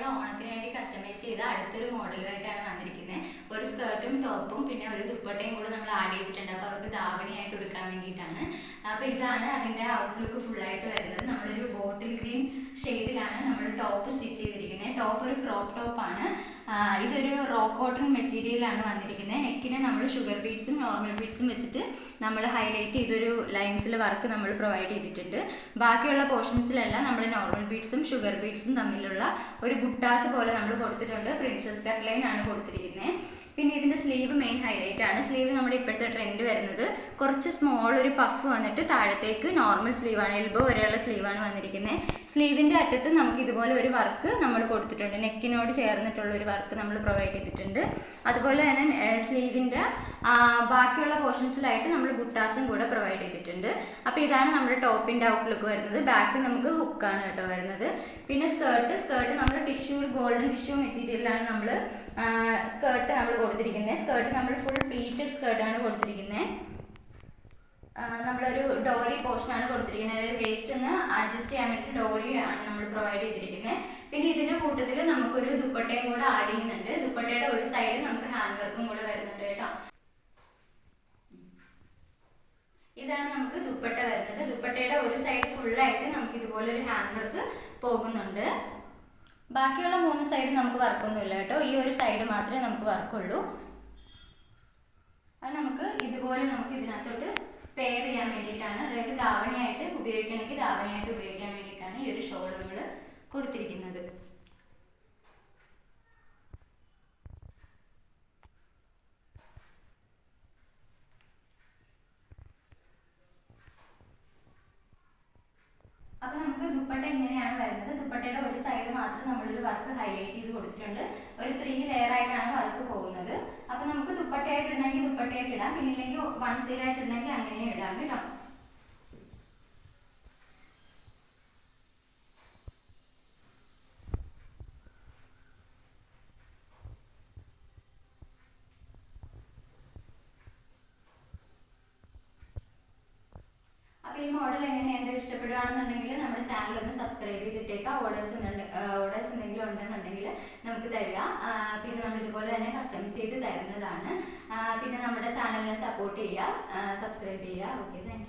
നമ്മൾ ഓണത്തിന് വേണ്ടി കസ്റ്റമൈസ് ചെയ്ത അടുത്തൊരു മോഡലുമായിട്ടാണ് വന്നിരിക്കുന്നത് ഒരു സ്കേർട്ടും ടോപ്പും പിന്നെ ഒരു ദുപ്പട്ടയും കൂടെ നമ്മൾ ആഡ് ചെയ്തിട്ടുണ്ട്. അപ്പോൾ അവർക്ക് ധാവണിയായിട്ട് എടുക്കാൻ വേണ്ടിയിട്ടാണ്. അപ്പോൾ ഇതാണ് അതിന്റെ ഔട്ട്ലുക്ക് ഫുള്ളായിട്ട് വരുന്നത്. നമ്മളൊരു ബോട്ടിൽ ഗ്രീൻ ഷെയ്ഡിലാണ് നമ്മൾ ടോപ്പ് സ്റ്റിച്ച് ടോപ്പ് ഒരു ക്രോപ്പ് ടോപ്പാണ് ഇതൊരു റോ കോട്ടൺ മെറ്റീരിയലാണ് വന്നിരിക്കുന്നത് നെക്കിനെ നമ്മൾ ഷുഗർ ബീഡ്സും നോർമൽ ബീഡ്സും വെച്ചിട്ട് നമ്മൾ ഹൈലൈറ്റ് ചെയ്തൊരു ലൈൻസിൽ വർക്ക് നമ്മൾ പ്രൊവൈഡ് ചെയ്തിട്ടുണ്ട്. ബാക്കിയുള്ള പോർഷൻസിലെല്ലാം നമ്മൾ നോർമൽ ബീഡ്സും ഷുഗർ ബീഡ്സും തമ്മിലുള്ള ഒരു ബുട്ടാസ് പോലെ നമ്മൾ കൊടുത്തിട്ടുണ്ട്. പ്രിൻസസ് കട്ട് ലൈൻ ആണ് കൊടുത്തിരിക്കുന്നത് സ്ലീവ് മെയിൻ ഹൈലൈറ്റ് ആണ്. സ്ലീവ് നമ്മുടെ ഇപ്പോഴത്തെ ട്രെൻഡ് വരുന്നത്. കുറച്ച് സ്മോൾ ഒരു പഫ് വന്നിട്ട് താഴത്തേക്ക് നോർമൽ സ്ലീവാണ് എൽബോ വരെയുള്ള സ്ലീവാണ് വന്നിരിക്കുന്നത് സ്ലീവിന്റെ അറ്റത്ത് നമുക്ക് ഇതുപോലെ ഒരു വർക്ക് നമ്മൾ കൊടുത്തിട്ടുണ്ട്. നെക്കിനോട് ചേർന്നിട്ടുള്ള ഒരു വർക്ക് നമ്മൾ പ്രൊവൈഡ് ചെയ്തിട്ടുണ്ട്. അതുപോലെ തന്നെ സ്ലീവിന്റെ ബാക്കിയുള്ള പോർഷൻസിലായിട്ട് നമ്മൾ ബുട്ടാസും കൂടെ പ്രൊവൈഡ് ചെയ്തിട്ടുണ്ട്. അപ്പോൾ ഇതാണ് നമ്മുടെ ടോപ്പിന്റെ ഔട്ട്ലുക്ക് വരുന്നത്. ബാക്ക് നമുക്ക് ഹുക്കാണ് കേട്ടോ വരുന്നത്. പിന്നെ സ്കേർട്ട് സ്കേർട്ട് നമ്മൾ ടിഷ്യൂ ഗോൾഡൻ ടിഷ്യൂ മെറ്റീരിയലാണ് നമ്മൾ സ്കേർട്ട് നമ്മൾ കൊടുത്തിരിക്കുന്നത് സ്കേർട്ട് നമ്മൾ ഫുൾ പ്ലീറ്റഡ് സ്കേർട്ടാണ് കൊടുത്തിരിക്കുന്നത് നമ്മളൊരു ഡോറി പോർഷനാണ് കൊടുത്തിരിക്കുന്നത് അതായത് വേസ്റ്റ് ഒന്ന് അഡ്ജസ്റ്റ് ചെയ്യാൻ വേണ്ടി ഡോറി ആണ് നമ്മൾ പ്രൊവൈഡ് ചെയ്തിരിക്കുന്നത് പിന്നെ ഇതിന്റെ കൂട്ടത്തിൽ നമുക്കൊരു ദുപ്പട്ടയും കൂടെ ആഡ് ചെയ്യുന്നുണ്ട്. ദുപ്പട്ടയുടെ ഒരു സൈഡ് നമുക്ക് ഹാൻഡ് വർക്കും കൂടെ വരുന്നുണ്ട് കേട്ടോ. ഇതാണ് നമുക്ക് ദുപ്പട്ട വരുന്നത്. ദുപ്പട്ടയുടെ ഒരു സൈഡ് ഫുള്ളായിട്ട് നമുക്ക് ഇതുപോലെ ഒരു ഹാൻഡ് വർക്ക് പോകുന്നുണ്ട്. ബാക്കിയുള്ള മൂന്ന് സൈഡും നമുക്ക് വർക്കൊന്നുമില്ല കേട്ടോ. ഈ ഒരു സൈഡ് മാത്രമേ നമുക്ക് വർക്കുള്ളൂ അത് നമുക്ക് ഇതുപോലെ നമുക്ക് ഇതിനകത്തോട്ട് പെയർ ചെയ്യാൻ വേണ്ടിയിട്ടാണ്. അതായത് ധാവണിയായിട്ട് ഉപയോഗിക്കണമെങ്കിൽ ധാവണിയായിട്ട് ഉപയോഗിക്കാൻ വേണ്ടിയിട്ടാണ് ഈ ഒരു ഷോൾ നമ്മൾ കൊടുത്തിരിക്കുന്നത്. അപ്പൊ നമുക്ക് ദുപ്പട്ട ഇങ്ങനെയാണ് വരുന്നത്? ദുപ്പട്ടയുടെ ഒരു സൈഡ് മാത്രം നമ്മളൊരു വർക്ക് ഹൈലൈറ്റ് ചെയ്ത് കൊടുത്തിട്ടുണ്ട്. ഒരു ത്രീ ലെയർ ആയിട്ടാണ് വർക്ക് പോകുന്നത്. അപ്പൊ നമുക്ക് ദുപ്പട്ടയായിട്ടുണ്ടെങ്കിൽ ദുപ്പട്ടയായിട്ട് ഇടാം. പിന്നെ ഇല്ലെങ്കിൽ വൺ സൈഡ് ആയിട്ടുണ്ടെങ്കിൽ അങ്ങനെ ഇടാം കേട്ടോ. ഈ മോഡൽ എങ്ങനെയുണ്ട് ഇഷ്ടപ്പെടുകയാണെന്നുണ്ടെങ്കിൽ ചാനൽ ഒന്ന് സബ്സ്ക്രൈബ് ചെയ്തിട്ടേക്കാം. ഓർഡേഴ്സ് ഓർഡേഴ്സ് എന്തെങ്കിലും ഉണ്ടെന്നുണ്ടെങ്കിൽ നമുക്ക് തരിക. പിന്നെ നമ്മൾ ഇതുപോലെ തന്നെ കസ്റ്റം ചെയ്ത് തരുന്നതാണ്. പിന്നെ നമ്മുടെ ചാനലിനെ സപ്പോർട്ട് ചെയ്യുക. സബ്സ്ക്രൈബ് ചെയ്യുക. Okay thank